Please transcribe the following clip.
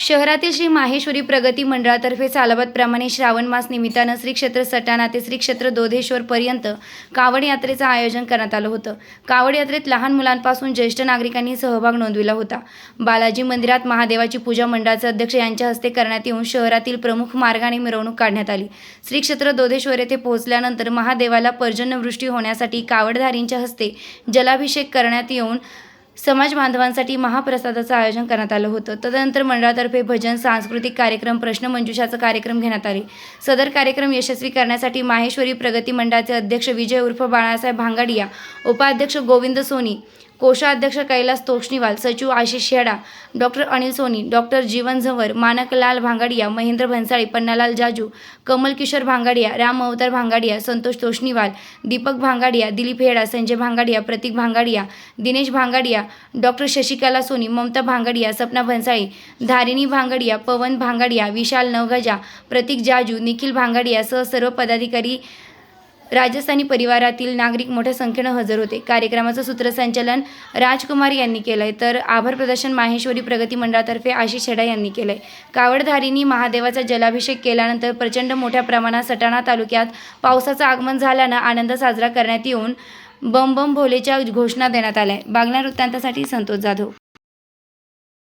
शहरातील श्री माहेश्वरी प्रगती मंडळातर्फे चालवतप्रमाणे श्रावण मास निमित्तानं श्री क्षेत्र सटाणा ते श्री क्षेत्र दोधेश्वर पर्यंत कावड यात्रेचं आयोजन करण्यात आलं होतं. कावड यात्रेत लहान मुलांपासून ज्येष्ठ नागरिकांनी सहभाग नोंदविला होता. बालाजी मंदिरात महादेवाची पूजा मंडळाचे अध्यक्ष यांच्या हस्ते करण्यात येऊन शहरातील प्रमुख मार्गाने मिरवणूक काढण्यात आली. श्री क्षेत्र दोधेश्वर येथे पोहोचल्यानंतर महादेवाला पर्जन्यवृष्टी होण्यासाठी कावडधारींच्या हस्ते जलाभिषेक करण्यात येऊन समाज बांधवांसाठी महाप्रसादाचं आयोजन करण्यात आलं होतं. तदनंतर मंडळातर्फे भजन सांस्कृतिक कार्यक्रम प्रश्नमंजुषाचा कार्यक्रम घेण्यात आले. सदर कार्यक्रम यशस्वी करण्यासाठी माहेश्वरी प्रगती मंडळाचे अध्यक्ष विजय उर्फ बाळासाहेब भांगाडिया उपाध्यक्ष गोविंद सोनी कोषाध्यक्ष कैलास तोष्णीवाल सचिव Ashish Sheda doctor Anil Soni doctor Jeevan Jhanwar Mankalal Bhangadia Mahendra Bhansali Pannalal Jaju Kamal Kishor Bhangadia Ram Avtar Bhangadia Santosh Toshniwal Deepak Bhangadia Dilip Heda Sanjay Bhangadia Pratik Bhangadia Dinesh Bhangadia doctor Shashikala Soni Mamta Bhangadia Sapna Bhansali Dharini Bhangadia Pavan Bhangadia Vishal Navgaja Pratik Jaju Nikhil Bhangadia सह सर्व पदाधिकारी राजस्थानी परिवारातील नागरिक मोठ्या संख्येनं हजर होते. कार्यक्रमाचं सूत्रसंचालन राजकुमार यांनी केलं आहे तर आभार प्रदर्शन माहेश्वरी प्रगती मंडळातर्फे आशिष शेडा यांनी केलं आहे कावडधारींनी महादेवाचा जलाभिषेक केल्यानंतर प्रचंड मोठ्या प्रमाणात सटाणा तालुक्यात पावसाचं आगमन झाल्यानं आनंद साजरा करण्यात येऊन बम बम भोलेच्या घोषणा देण्यात आल्या. बागला वृत्तांतासाठी संतोष जाधव.